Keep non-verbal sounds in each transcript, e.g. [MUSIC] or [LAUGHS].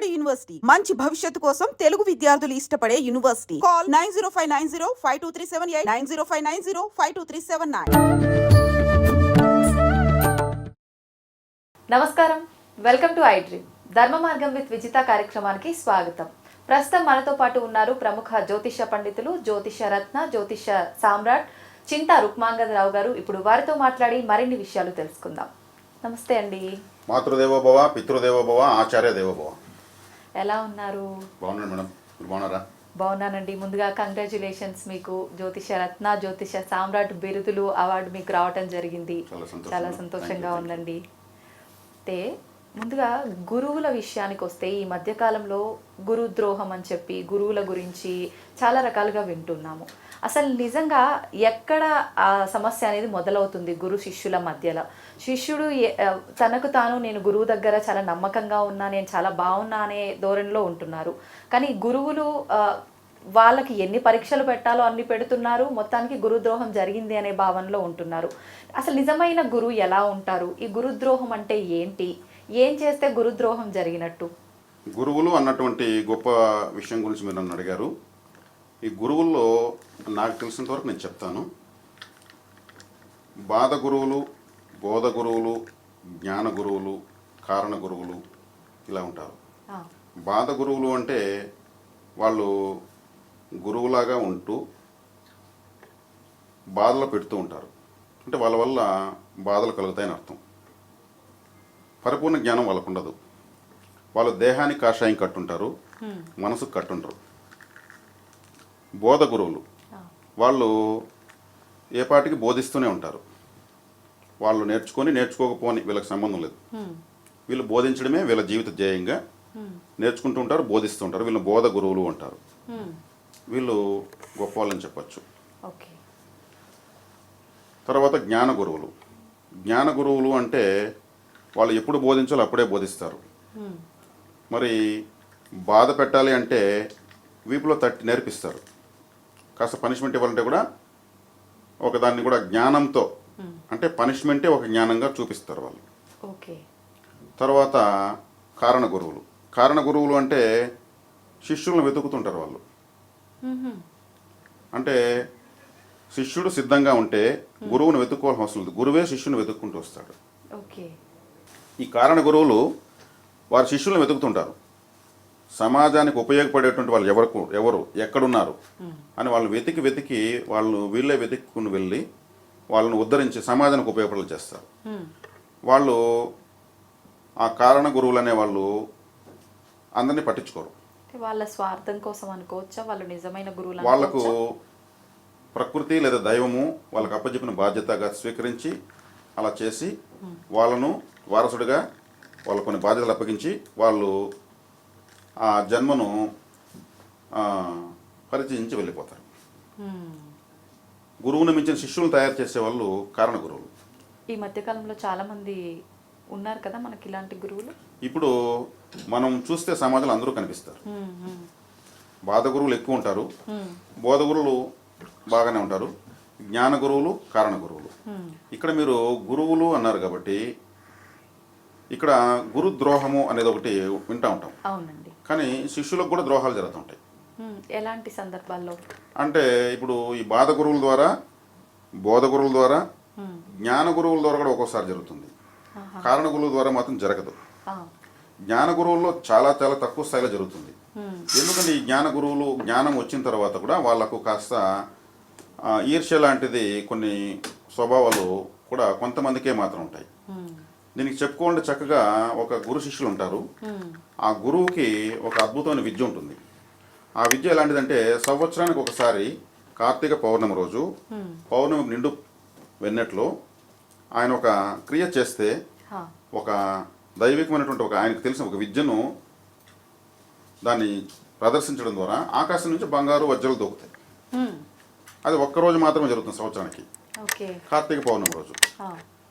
Vijayawada university. మంచి భవిష్యత్తు కోసం తెలుగు విద్యార్థులు ఇష్టపడే university. Call nine zero five nine zero five two three seven eight nine zero five nine zero five two three seven nine. నమస్కారం. Welcome to I dream. ధర్మ మార్గం with Vijitha కార్యక్రమానికి స్వాగతం. ప్రస్తుతం మనతో పాటు ఉన్నారు ప్రముఖ జ్యోతిష పండితులు జ్యోతిష రత్న జ్యోతిష సామ్రాట్ చింతా రుక్మాంగదరావు గారు. ఇప్పుడు వారితో మాట్లాడి మరిన్ని విషయాలు తెలుసుకుందాం. నమస్తే అండి. మాతృదేవోభవ పితృదేవోభవ ఆచార్య దేవోభవ. ఎలా ఉన్నారు? బాగున్నాను మేడం. మీరు బాగున్నారా? బాగున్నానండి. ముందుగా కంగ్రాచులేషన్స్ మీకు. జ్యోతిష రత్న జ్యోతిష సామ్రాట్ బిరుదులు అవార్డు మీకు రావటం జరిగింది. చాలా సంతోషంగా. ఉందండి. అయితే ముందుగా గురువుల విషయానికి వస్తే ఈ మధ్యకాలంలో గురుద్రోహం అని చెప్పి గురువుల గురించి చాలా రకాలుగా వింటున్నాము. అసలు నిజంగా ఎక్కడ ఆ సమస్య అనేది మొదలవుతుంది గురు శిష్యుల మధ్యలో? శిష్యుడు ఏ- తనకు తాను నేను గురువు దగ్గర చాలా నమ్మకంగా ఉన్నా నేను చాలా బాగున్నా అనే ధోరణిలో ఉంటున్నారు. కానీ గురువులు వాళ్ళకి ఎన్ని పరీక్షలు పెట్టాలో అన్ని పెడుతున్నారు మొత్తానికి గురుద్రోహం జరిగింది అనే భావనలో ఉంటున్నారు. అసలు నిజమైన గురువు ఎలా ఉంటారు? ఈ గురుద్రోహం అంటే ఏంటి? ఏం చేస్తే గురుద్రోహం జరిగినట్టు? గురువులు అన్నటువంటి గొప్ప విషయం గురించి మీరు నన్ను అడిగారు. ఈ గురువుల్లో నాకు తెలిసినంత వరకు నేను చెప్తాను. బాధ గురువులు బోధ గురువులు జ్ఞాన గురువులు కారణ గురువులు ఇలా ఉంటారు. బాధ గురువులు అంటే వాళ్ళు గురువులాగా ఉంటూ బాధలు పెడుతూ ఉంటారు. అంటే వాళ్ళ వల్ల బాధలు కలుగుతాయని అర్థం. పరిపూర్ణ జ్ఞానం వాళ్ళకు ఉండదు వాళ్ళు దేహానికి కాషాయం కట్టుంటారు మనసుకు కట్టుంటారు. బోధ గురువులు. వాళ్ళు ఏ పాటికి బోధిస్తూనే ఉంటారు. వాళ్ళు నేర్చుకొని నేర్చుకోకపోని వీళ్ళకి సంబంధం లేదు. వీళ్ళు బోధించడమే వీళ్ళ జీవిత ధ్యేయంగా నేర్చుకుంటూ ఉంటారు బోధిస్తూ ఉంటారు. వీళ్ళు బోధ గురువులు అంటారు. వీళ్ళు గొప్ప వాళ్ళని చెప్పచ్చు తర్వాత జ్ఞాన గురువులు. జ్ఞాన గురువులు అంటే వాళ్ళు ఎప్పుడు బోధించాలో అప్పుడే బోధిస్తారు. మరి బాధ పెట్టాలి అంటే వీపులో తట్టి నేర్పిస్తారు. కాస్త పనిష్మెంట్ ఇవ్వాలంటే కూడా ఒక దాన్ని కూడా జ్ఞానంతో. అంటే పనిష్మెంటే ఒక జ్ఞానంగా చూపిస్తారు వాళ్ళు. ఓకే. తర్వాత కారణ గురువులు. కారణ గురువులు అంటే శిష్యులను వెతుకుతుంటారు వాళ్ళు. అంటే శిష్యుడు సిద్ధంగా ఉంటే గురువును వెతుక్కోవాల్సిన అవసరం లేదు. గురువే శిష్యుని వెతుక్కుంటూ వస్తాడు. ఓకే. ఈ కారణ గురువులు వారి శిష్యులను వెతుకుతుంటారు. సమాజానికి ఉపయోగపడేటువంటి వాళ్ళు ఎవరు ఎవరు ఎక్కడున్నారు అని వాళ్ళు వెతికి వెతికి వాళ్ళు వీళ్ళే వెతుక్కుని వెళ్ళి వాళ్ళని ఉద్ధరించి సమాజానికి ఉపయోగపడేలా చేస్తారు. వాళ్ళు ఆ కారణ గురువులు అనే వాళ్ళు అందరినీ పట్టించుకోరు. వాళ్ళ స్వార్థం కోసం అనుకోవచ్చా? వాళ్ళు నిజమైన గురువులు వాళ్ళకు అనుకోవచ్చా? ప్రకృతి లేదా దైవము వాళ్ళకి అప్పచెప్పిన బాధ్యతగా స్వీకరించి అలా చేసి వాళ్ళను వారసుడిగా వాళ్ళ కొన్ని బాధ్యతలు అప్పగించి వాళ్ళు ఆ జన్మను పరిచయించి వెళ్ళిపోతారు. గురువుని మించిన శిష్యులను తయారు చేసే వాళ్ళు కారణ గురువులు. ఈ మధ్యకాలంలో చాలా మంది ఉన్నారు కదా మనకి ఇలాంటి గురువులు? ఇప్పుడు మనం చూస్తే సమాజంలో అందరూ కనిపిస్తారు. బాధ గురువులు ఎక్కువ ఉంటారు. బోధ గురువులు బాగానే ఉంటారు. జ్ఞాన గురువులు కారణ గురువులు. ఇక్కడ మీరు గురువులు అన్నారు కాబట్టి ఇక్కడ గురు ద్రోహము అనేది ఒకటి వింటా ఉంటాం. అవునండి. కానీ శిష్యులకు కూడా ద్రోహాలు జరుగుతుంటాయి ఎలాంటి సందర్భాల్లో? అంటే ఇప్పుడు ఈ బాధ గురువుల ద్వారా బోధ గురువుల ద్వారా జ్ఞాన గురువుల ద్వారా కూడా ఒక్కోసారి జరుగుతుంది. కారణ గురువుల ద్వారా మాత్రం జరగదు. జ్ఞాన గురువుల్లో చాలా చాలా తక్కువ స్థాయిలో జరుగుతుంది. ఎందుకంటే ఈ జ్ఞాన గురువులు జ్ఞానం వచ్చిన తర్వాత కూడా వాళ్ళకు కాస్త ఈర్ష్య లాంటిది కొన్ని స్వభావాలు కూడా కొంతమందికే మాత్రం ఉంటాయి. దీనికి చెప్పుకోవాలంటే చక్కగా ఒక గురు శిష్యులు ఉంటారు. ఆ గురువుకి ఒక అద్భుతమైన విద్య ఉంటుంది. ఆ విద్య ఎలాంటిదంటే సంవత్సరానికి ఒకసారి కార్తీక పౌర్ణమి రోజు పౌర్ణమి నిండు వెన్నెట్లో ఆయన ఒక క్రియ చేస్తే ఒక దైవికమైనటువంటి ఒక ఆయనకు తెలిసిన ఒక విద్యను దాన్ని ప్రదర్శించడం ద్వారా ఆకాశం నుంచి బంగారు వజ్రాలు దొక్కుతాయి హ్మ్, అది ఒక్క రోజు మాత్రమే జరుగుతుంది సంవత్సరానికి. కార్తీక పౌర్ణమి రోజు.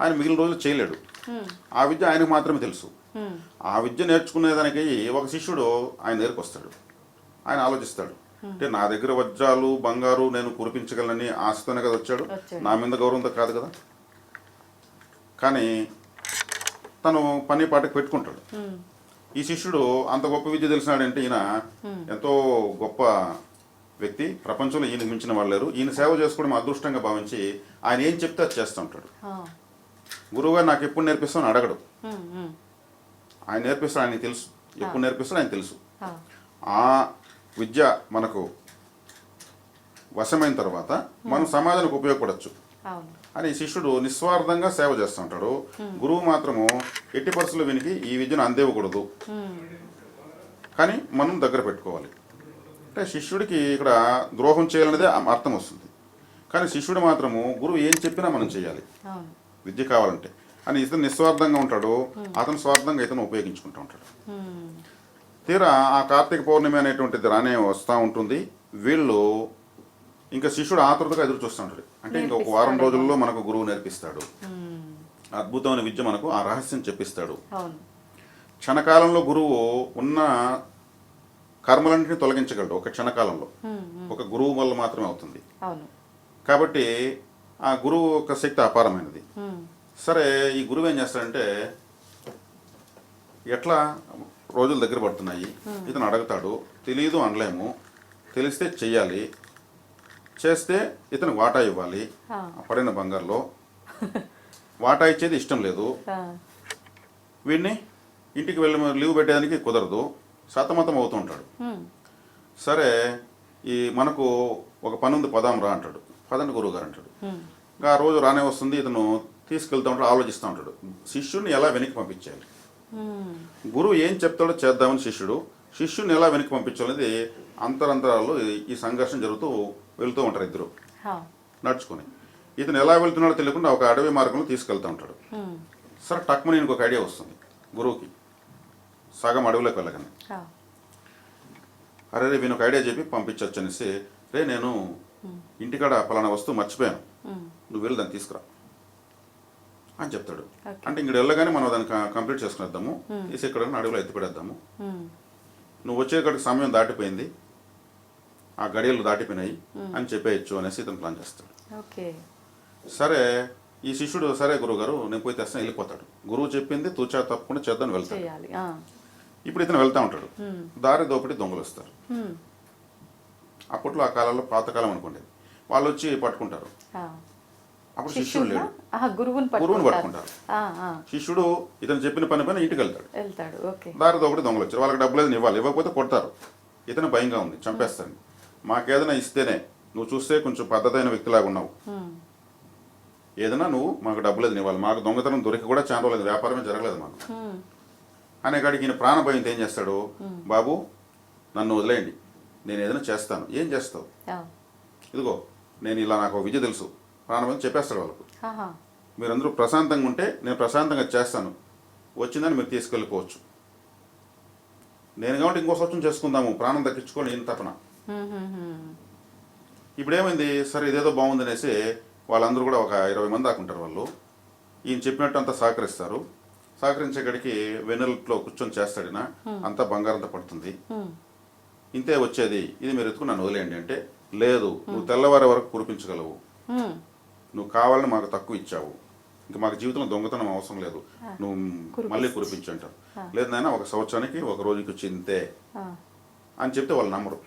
ఆయన మిగిలిన రోజులు చేయలేడు. ఆ విద్య ఆయనకు మాత్రమే తెలుసు. ఆ విద్య నేర్చుకునేదానికి ఒక శిష్యుడు ఆయన దగ్గరికి వస్తాడు. ఆయన ఆలోచిస్తాడు. అంటే నా దగ్గర వజ్రాలు బంగారు నేను కురిపించగలనని ఆశతోనే కదా వచ్చాడు. నా మీద గౌరవంతో కాదు కదా? కానీ తను పని పాటకు పెట్టుకుంటాడు. ఈ శిష్యుడు అంత గొప్ప విద్య తెలిసినాడంటే ఈయన ఎంతో గొప్ప వ్యక్తి ప్రపంచంలో ఈయన మించిన వాళ్ళు లేరు. ఈయన సేవ చేసుకోవడం అదృష్టంగా భావించి ఆయన ఏం చెప్తే అది చేస్తూ ఉంటాడు. గురువుగారు నాకు ఎప్పుడు నేర్పిస్తాను అడగడు. ఆయన నేర్పిస్తాడు ఆయనకి తెలుసు. ఎప్పుడు నేర్పిస్తాడు ఆయన తెలుసు. ఆ. విద్య మనకు వశమైన తర్వాత మనం సమాజానికి ఉపయోగపడచ్చు. అని శిష్యుడు నిస్వార్థంగా సేవ చేస్తూ ఉంటాడు. గురువు మాత్రము ఎట్టి పరిస్థితుల్లో వినికి ఈ విద్యను అందేవకూడదు కానీ మనం దగ్గర పెట్టుకోవాలి. అంటే శిష్యుడికి ఇక్కడ ద్రోహం చేయాలనేదే అర్థం వస్తుంది. కానీ శిష్యుడు మాత్రము గురువు ఏం చెప్పినా మనం చేయాలి. విద్య కావాలంటే. అని ఇతను నిస్వార్థంగా ఉంటాడు అతను స్వార్థంగా ఇతను ఉపయోగించుకుంటూ ఉంటాడు. తీరా ఆ కార్తీక పౌర్ణమి అనేటువంటిది రానే వస్తూ ఉంటుంది. వీళ్ళు ఇంకా శిష్యుడు ఆతృతగా ఎదురు చూస్తూ ఉంటాడు. అంటే ఇంకా ఒక వారం రోజుల్లో మనకు గురువు నేర్పిస్తాడు. అద్భుతమైన విద్య మనకు ఆ రహస్యం చెప్పిస్తాడు. క్షణకాలంలో గురువు ఉన్న కర్మలన్నింటినీ తొలగించగలడు ఒక క్షణకాలంలో. ఒక గురువు వల్ల మాత్రమే అవుతుంది. కాబట్టి ఆ గురువు యొక్క శక్తి అపారమైనది. సరే ఈ గురువు ఏం చేస్తాడంటే ఎట్లా రోజులు దగ్గర పడుతున్నాయి ఇతను అడుగుతాడు తెలియదు అనలేము తెలిస్తే చెయ్యాలి చేస్తే ఇతను వాటా ఇవ్వాలి పడిన బంగారులో. వాటా ఇచ్చేది ఇష్టం లేదు. వీడిని ఇంటికి వెళ్ళి లీవ్ పెట్టేదానికి కుదరదు. సతమతం అవుతూ ఉంటాడు. సరే ఈ మనకు ఒక పని ఉంది పదాం రా అంటాడు. పదండి గురువు గారు అంటాడు ఆ రోజు రానే వస్తుంది ఇతను తీసుకెళ్తూ ఉంటాడు ఆలోచిస్తూ ఉంటాడు. శిష్యుడిని ఎలా వెనక్కి పంపించాలి. గురువు ఏం చెప్తాడో చేద్దామని శిష్యుడు శిష్యుని ఎలా వెనక్కి పంపించాలనేది అంతరంతరాల్లో ఈ- సంఘర్షణ జరుగుతూ వెళ్తూ ఉంటారు ఇద్దరు. నడుచుకొని. ఇతను ఎలా వెళ్తున్నాడో తెలియకుండా ఒక అడవి మార్గంలో తీసుకెళ్తూ ఉంటాడు. సరే టక్మని ఒక ఐడియా వస్తుంది గురువుకి. సగం అడవిలోకి వెళ్ళగానే. అరే రే ఒక ఐడియా చెప్పి పంపించవచ్చు అనేసి రే నేను ఇంటికాడ పలానా వస్తువు మర్చిపోయాను. నువ్వు వెళ్ళి దాన్ని తీసుకురా. అని చెప్తాడు. అంటే ఇంక వెళ్ళగానే మనం దాన్ని కంప్లీట్ చేసుకునేద్దాము. తీసి ఇక్కడ అడవిలో ఎత్తిపెడేద్దాము. నువ్వు వచ్చేకాడికి సమయం దాటిపోయింది. ఆ గడియలు దాటిపోయినాయి. అని చెప్పేయచ్చు అనేసి ఇతను ప్లాన్ చేస్తాడు. సరే ఈ శిష్యుడు సరే గురువుగారు నేను పోయి తెస్తాను వెళ్ళిపోతాడు. గురువు చెప్పింది తూచా తప్పకుండా చేద్దాం వెళ్తాడు. ఇప్పుడు ఇతను వెళ్తా ఉంటాడు. దారి దోపిడి దొంగలు వస్తారు. అప్పట్లో ఆ కాలంలో పాతకాలం అనుకోండి. వాళ్ళు వచ్చి పట్టుకుంటారు. అప్పుడు శిష్యుడు? లేడు. గురువుని పట్టుకుంటారు. శిష్యుడు ఇతను చెప్పిన పని పైన ఇంటికి వెళ్తాడు. దారి దోపిడి దొంగలు వచ్చారు. వాళ్ళకి డబ్బులు ఏదైనా ఇవ్వాలి. ఇవ్వకపోతే కొడతారు. ఇతను భయంగా ఉంది. చంపేస్తాను. మాకేదైనా ఇస్తేనే నువ్వు చూస్తే కొంచెం పద్ధతైన వ్యక్తిలాగా ఉన్నావు. ఏదైనా నువ్వు మాకు డబ్బులు ఏదైనా ఇవ్వాలి. మాకు దొంగతనం దొరికి కూడా చాలా రోజులు వ్యాపారమే జరగలేదు మాకు. అనే కాడికి ఈయన ప్రాణ భయంతో ఏం చేస్తాడు బాబు నన్ను వదిలేయండి. నేను ఏదైనా చేస్తాను. ఏం చేస్తావు. ఇదిగో నేను ఇలా నాకు విద్య తెలుసు. ప్రాణభయం చెప్పేస్తాడు వాళ్ళకు. మీరందరూ ప్రశాంతంగా ఉంటే నేను ప్రశాంతంగా చేస్తాను. వచ్చిందని మీరు తీసుకెళ్ళిపోవచ్చు. నేను కాబట్టి ఇంకో సంవత్సరం చేసుకుందాము. ప్రాణం దక్కించుకొని ఈయన తపన. ఉమ్, ఉమ్, ఉమ్. ఇప్పుడు ఏమైంది సరే ఇదేదో బాగుంది అనేసి వాళ్ళందరూ కూడా ఒక ఇరవై మంది దాకుంటారు వాళ్ళు. ఈయన చెప్పినట్టు అంతా సహకరిస్తారు. సహకరించే గడికి వెన్నెలట్లో కూర్చొని చేస్తాడినా అంతా బంగారంతో పడుతుంది. ఇంతే వచ్చేది. ఇది మీరు ఎత్తుకుని నన్ను వదిలేయండి అంటే లేదు నువ్వు తెల్లవారే వరకు కురిపించగలవు. నువ్వు కావాలని మాకు తక్కువ ఇచ్చావు. ఇంకా మాకు జీవితంలో దొంగతనం అవసరం లేదు. నువ్వు మళ్ళీ కురిపించు అంటావు లేదు నాయన ఒక సంవత్సరానికి ఒక రోజుకి వచ్చి ఇంతే. ఆ. అని చెప్తే వాళ్ళు నమ్మరు.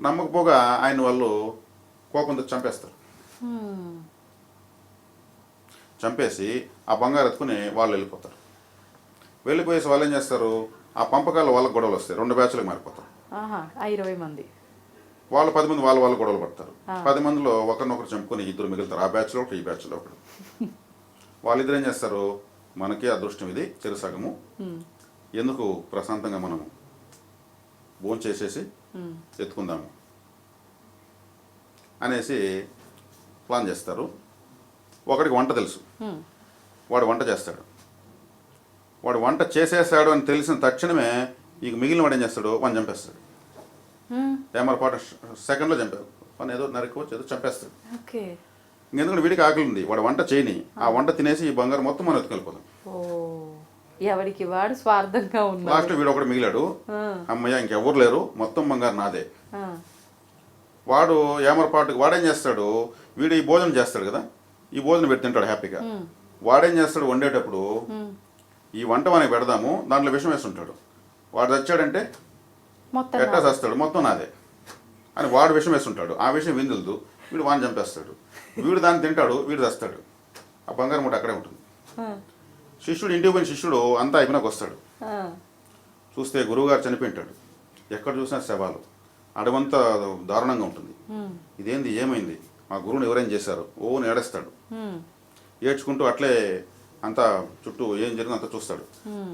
నమ్మకపోగా ఆయన వాళ్ళు కోపంతో చంపేస్తారు. చంపేసి ఆ బంగారు ఎత్తుకుని వాళ్ళు వెళ్ళిపోతారు. వెళ్ళిపోయేసి వాళ్ళు ఏం చేస్తారు? ఆ పంపకాల వాళ్ళకి గొడవలు వస్తాయి. రెండు బ్యాచ్లకు మారిపోతారు. ఇరవై మంది. వాళ్ళు పది మంది వాళ్ళ వాళ్ళు గొడవలు పడతారు. పది మందిలో ఒకరినొకరు చంపుకొని ఇద్దరు మిగులుతారు. ఆ బ్యాచ్లో ఒకటి ఈ బ్యాచ్లో ఒకడు [LAUGHS] వాళ్ళిద్దరు ఏం చేస్తారు? మనకే అదృష్టం ఇది చెరుసగము. ఎందుకు? ప్రశాంతంగా మనము భోజనం చేసేసి. ఎత్తుకుందాము అనేసి ప్లాన్ చేస్తారు. ఒకడికి వంట తెలుసు. వాడు వంట చేస్తాడు. వాడు వంట చేసేసాడు అని తెలిసిన తక్షణమే ఇక మిగిలిన వాడు ఏం చేస్తాడు? వాడిని చంపేస్తాడు. ఏమరపాటు సెకండ్లో చంపాడు. వాడిని ఏదో నరకపోవచ్చు ఏదో చంపేస్తాడు. ఎందుకంటే వీడికి ఆకలి ఉంది. వాడు వంట చేయని. ఆ వంట తినేసి ఈ బంగారం మొత్తం మనం ఎత్తుకెళ్ళిపోదాం. ఎవరికి వాడు స్వార్థంగా ఉన్నాడు. లాస్ట్ వీడు ఒకడు మిగిలాడు. అమ్మయ్య ఇంకెవ్వరు లేరు. మొత్తం బంగారు నాదే. వాడు ఏమరపాటుకు వాడేం చేస్తాడు? వీడు ఈ భోజనం చేస్తాడు కదా? ఈ భోజనం పెట్టి తింటాడు హ్యాపీగా. వాడేం చేస్తాడు వండేటప్పుడు. ఈ వంట మనకి పెడదాము దాంట్లో విషం వేస్తుంటాడు వాడు చచ్చాడంటే మొత్తం ఎట్టా చస్తాడు? మొత్తం నాదే. అని వాడు విషం వేస్తుంటాడు ఆ విషయం విందులదు వీడు వాడిని చంపేస్తాడు. వీడు దాన్ని తింటాడు వీడు చస్తాడు. ఆ బంగారం మూట అక్కడే ఉంటుంది. శిష్యుడు ఇంటికి పోయిన శిష్యుడు అంతా అయిపోయినాక వస్తాడు. చూస్తే గురువుగారు చనిపోయి ఉంటాడు ఎక్కడ చూసినా శవాలు. అడవంతా దారుణంగా ఉంటుంది. ఇదేంది ఏమైంది? మా గురువుని ఎవరేం చేశారు? ఓ ఏడేస్తాడు. ఉమ్, ఏడ్చుకుంటూ అట్లే అంతా చుట్టూ ఏం జరిగిందో అంతా చూస్తాడు.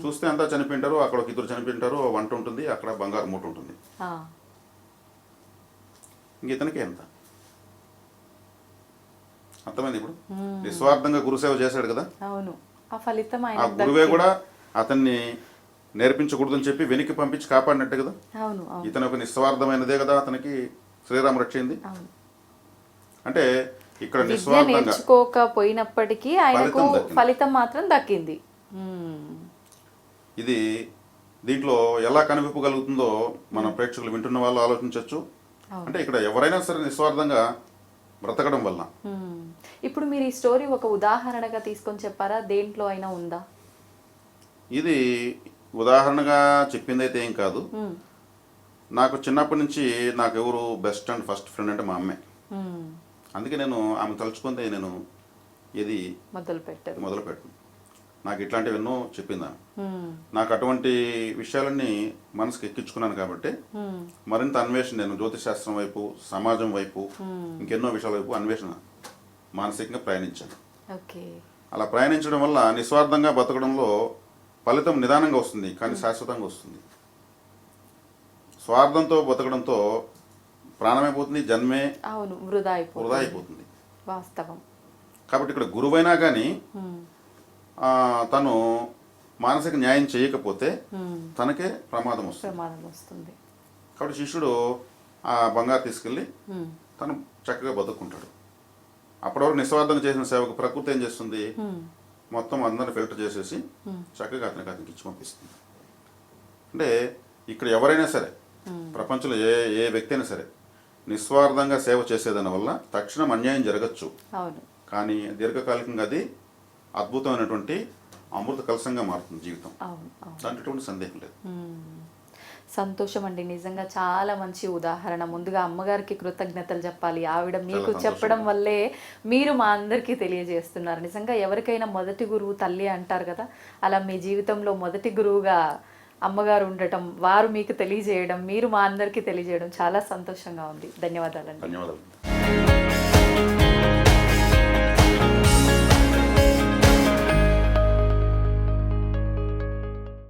చూస్తే అంతా చనిపోయింటారు అక్కడ ఒక ఇద్దరు చనిపోయింటారు వంట ఉంటుంది అక్కడ బంగారు మూట ఉంటుంది. ఇంక ఇతనికి ఎంత అర్థమైంది ఇప్పుడు? నిస్వార్థంగా గురుసేవ చేశాడు కదా? ఆ గురువే కూడా అతన్ని నేర్పించకూడదని చెప్పి వెనక్కి పంపించి కాపాడినట్టే కదా? ఇతను ఒక నిస్వార్థమైనదే కదా అతనికి శ్రీరామ రక్షింది అంటే ఇక్కడ విద్య నేర్చుకోకపోయినప్పటికీ ఆయనకు ఫలితం మాత్రం దక్కింది. ఇది దీంట్లో ఎలా కనిపింపగలుగుతుందో మన ప్రేక్షకులు వింటున్న వాళ్ళు ఆలోచించవచ్చు. అంటే ఇక్కడ ఎవరైనా సరే నిస్వార్థంగా బ్రతకడం వల్ల. ఇప్పుడు మీరు ఈ స్టోరీ ఒక ఉదాహరణగా తీసుకొని చెప్పారా? దేంట్లో అయినా ఉందా? ఇది ఉదాహరణగా చెప్పింది అయితే ఏం కాదు. నాకు చిన్నప్పటి నుంచి నాకు ఎవరు బెస్ట్ అండ్ ఫస్ట్ ఫ్రెండ్ అంటే మా అమ్మే. అందుకే నేను ఆమె తలుచుకుంటే నేను ఇది మొదలు పెట్టారు మొదలు పెట్టను నాకు ఇట్లాంటివి ఎన్నో చెప్పింది నాకు అటువంటి విషయాలన్నీ మనసుకు ఎక్కించుకున్నాను కాబట్టి మరింత అన్వేషణ నేను జ్యోతిష్ శాస్త్రం వైపు సమాజం వైపు ఇంకెన్నో విషయాల వైపు అన్వేషణ మానసికంగా ప్రయాణించాను. ఓకే. అలా ప్రయాణించడం వల్ల నిస్వార్థంగా బతకడంలో ఫలితం నిదానంగా వస్తుంది కానీ శాశ్వతంగా వస్తుంది. స్వార్థంతో బతకడంతో ప్రాణమైపోతుంది జన్మే అవును వృధా వృధా అయిపోతుంది. అయిపోతుంది వాస్తవం. కాబట్టి ఇక్కడ గురువైనా కానీ తను మానసిక న్యాయం చేయకపోతే తనకే ప్రమాదం వస్తుంది. ప్రమాదం వస్తుంది. కాబట్టి శిష్యుడు ఆ బంగారు తీసుకెళ్ళి తను చక్కగా బతుక్కుంటాడు. అప్పటివరకు నిస్వార్థంగా చేసిన సేవకు ప్రకృతి ఏం చేస్తుంది? మొత్తం అందరిని ఫిల్టర్ చేసేసి. చక్కగా అతనికి అతనికి ఇచ్చి పంపిస్తుంది. అంటే ఇక్కడ ఎవరైనా సరే ప్రపంచంలో ఏ ఏ వ్యక్తి అయినా సరే నిస్వార్థంగా సేవ చేసేదాని వల్ల తక్షణం అన్యాయం జరగచ్చు. అవును. కానీ దీర్ఘకాలికంగా అది అద్భుతమైనటువంటి అమృత కలసంగా మారుతుంది జీవితం. దాంట్లో సందేహం లేదు. సంతోషం అండి నిజంగా చాలా మంచి ఉదాహరణ. ముందుగా అమ్మగారికి కృతజ్ఞతలు చెప్పాలి. ఆవిడ మీకు. చెప్పడం వల్లే మీరు మా అందరికీ తెలియజేస్తున్నారు. నిజంగా ఎవరికైనా మొదటి గురువు తల్లి అంటారు కదా అలా మీ జీవితంలో మొదటి గురువుగా అమ్మగారు ఉండటం వారు మీకు తెలియజేయడం మీరు మా అందరికీ తెలియజేయడం చాలా సంతోషంగా ఉంది. ధన్యవాదాలండి. ధన్యవాదాలు.